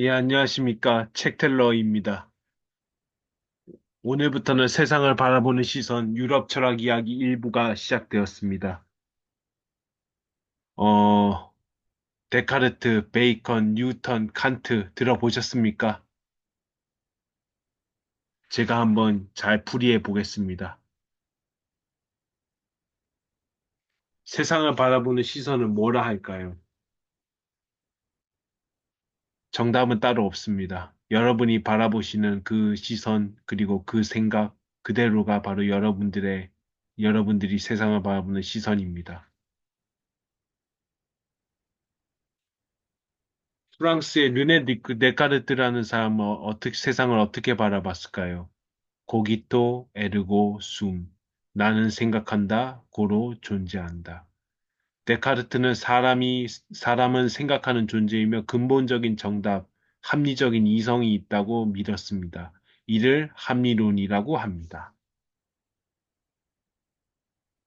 예, 안녕하십니까. 책텔러입니다. 오늘부터는 세상을 바라보는 시선 유럽 철학 이야기 일부가 시작되었습니다. 어, 데카르트, 베이컨, 뉴턴, 칸트 들어보셨습니까? 제가 한번 잘 풀이해 보겠습니다. 세상을 바라보는 시선은 뭐라 할까요? 정답은 따로 없습니다. 여러분이 바라보시는 그 시선, 그리고 그 생각 그대로가 바로 여러분들의, 여러분들이 세상을 바라보는 시선입니다. 프랑스의 르네 디크 데카르트라는 사람은 어떻게, 세상을 어떻게 바라봤을까요? 코기토 에르고 숨. 나는 생각한다, 고로 존재한다. 데카르트는 사람이, 사람은 생각하는 존재이며 근본적인 정답, 합리적인 이성이 있다고 믿었습니다. 이를 합리론이라고 합니다.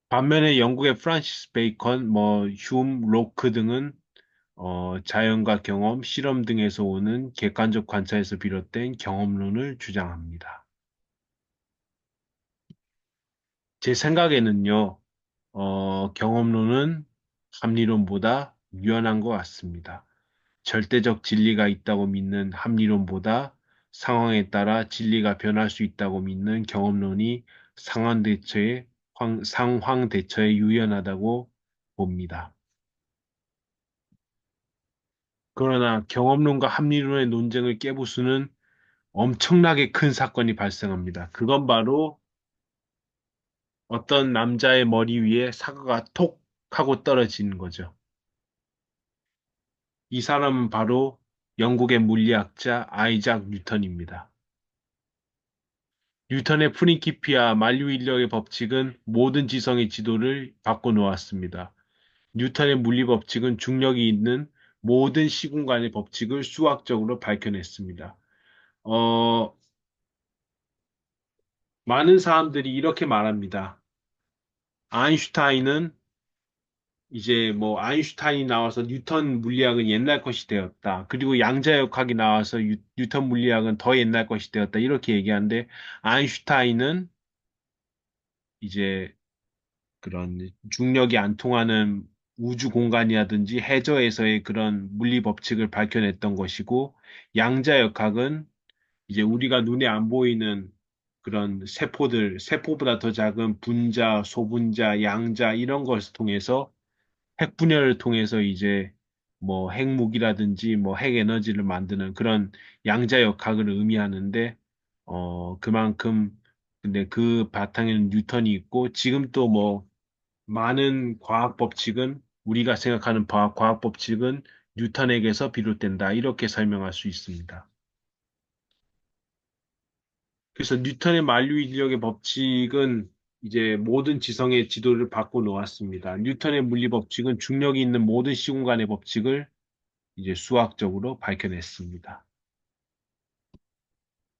반면에 영국의 프란시스 베이컨, 뭐, 휴움, 로크 등은 어, 자연과 경험, 실험 등에서 오는 객관적 관찰에서 비롯된 경험론을 주장합니다. 제 생각에는요, 어, 경험론은 합리론보다 유연한 것 같습니다. 절대적 진리가 있다고 믿는 합리론보다 상황에 따라 진리가 변할 수 있다고 믿는 경험론이 상황 대처에, 상황 대처에 유연하다고 봅니다. 그러나 경험론과 합리론의 논쟁을 깨부수는 엄청나게 큰 사건이 발생합니다. 그건 바로 어떤 남자의 머리 위에 사과가 톡 하고 떨어지는 거죠. 이 사람은 바로 영국의 물리학자 아이작 뉴턴입니다. 뉴턴의 프린키피아 만류 인력의 법칙은 모든 지성의 지도를 바꿔놓았습니다. 뉴턴의 물리 법칙은 중력이 있는 모든 시공간의 법칙을 수학적으로 밝혀냈습니다. 어, 많은 사람들이 이렇게 말합니다. 아인슈타인은 이제 뭐 아인슈타인이 나와서 뉴턴 물리학은 옛날 것이 되었다. 그리고 양자역학이 나와서 유, 뉴턴 물리학은 더 옛날 것이 되었다. 이렇게 얘기하는데 아인슈타인은 이제 그런 중력이 안 통하는 우주 공간이라든지 해저에서의 그런 물리 법칙을 밝혀냈던 것이고 양자역학은 이제 우리가 눈에 안 보이는 그런 세포들, 세포보다 더 작은 분자, 소분자, 양자 이런 것을 통해서 핵분열을 통해서 이제 뭐 핵무기라든지 뭐 핵에너지를 만드는 그런 양자역학을 의미하는데 어 그만큼 근데 그 바탕에는 뉴턴이 있고 지금 또 뭐 많은 과학 법칙은 우리가 생각하는 과학, 법칙은 뉴턴에게서 비롯된다 이렇게 설명할 수 있습니다. 그래서 뉴턴의 만류 인력의 법칙은 이제 모든 지성의 지도를 바꿔 놓았습니다. 뉴턴의 물리 법칙은 중력이 있는 모든 시공간의 법칙을 이제 수학적으로 밝혀냈습니다.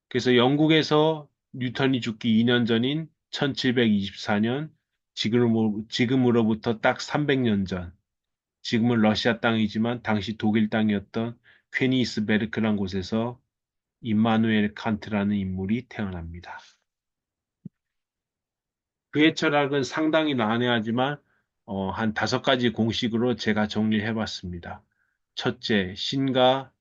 그래서 영국에서 뉴턴이 죽기 2년 전인 1724년, 지금으로, 부터딱 300년 전, 지금은 러시아 땅이지만 당시 독일 땅이었던 퀘니스베르크란 곳에서 임마누엘 칸트라는 인물이 태어납니다. 그의 철학은 상당히 난해하지만 어, 한 다섯 가지 공식으로 제가 정리를 해봤습니다. 첫째, 신과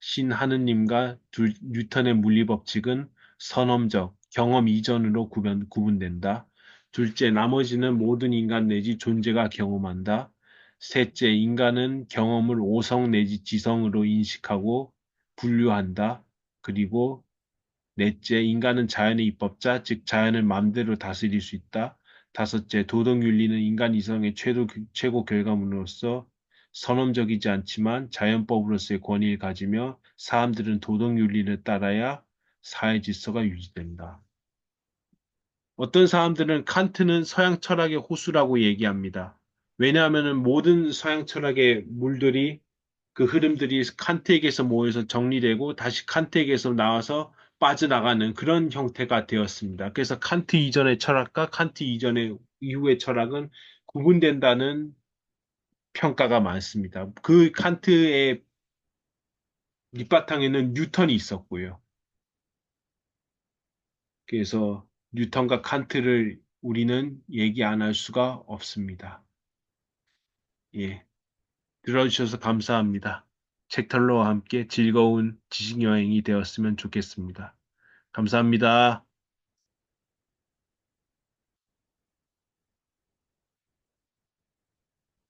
신 하느님과 둘, 뉴턴의 물리 법칙은 선험적, 경험 이전으로 구분, 구분된다. 둘째, 나머지는 모든 인간 내지 존재가 경험한다. 셋째, 인간은 경험을 오성 내지 지성으로 인식하고 분류한다. 그리고 넷째, 인간은 자연의 입법자, 즉 자연을 마음대로 다스릴 수 있다. 다섯째, 도덕윤리는 인간 이성의 최도, 최고 결과물로서 선험적이지 않지만 자연법으로서의 권위를 가지며 사람들은 도덕윤리를 따라야 사회 질서가 유지된다. 어떤 사람들은 칸트는 서양 철학의 호수라고 얘기합니다. 왜냐하면 모든 서양 철학의 물들이 그 흐름들이 칸트에게서 모여서 정리되고 다시 칸트에게서 나와서 빠져나가는 그런 형태가 되었습니다. 그래서 칸트 이전의 철학과 칸트 이전의 이후의 철학은 구분된다는 평가가 많습니다. 그 칸트의 밑바탕에는 뉴턴이 있었고요. 그래서 뉴턴과 칸트를 우리는 얘기 안 할 수가 없습니다. 예. 들어주셔서 감사합니다. 책털러와 함께 즐거운 지식 여행이 되었으면 좋겠습니다. 감사합니다.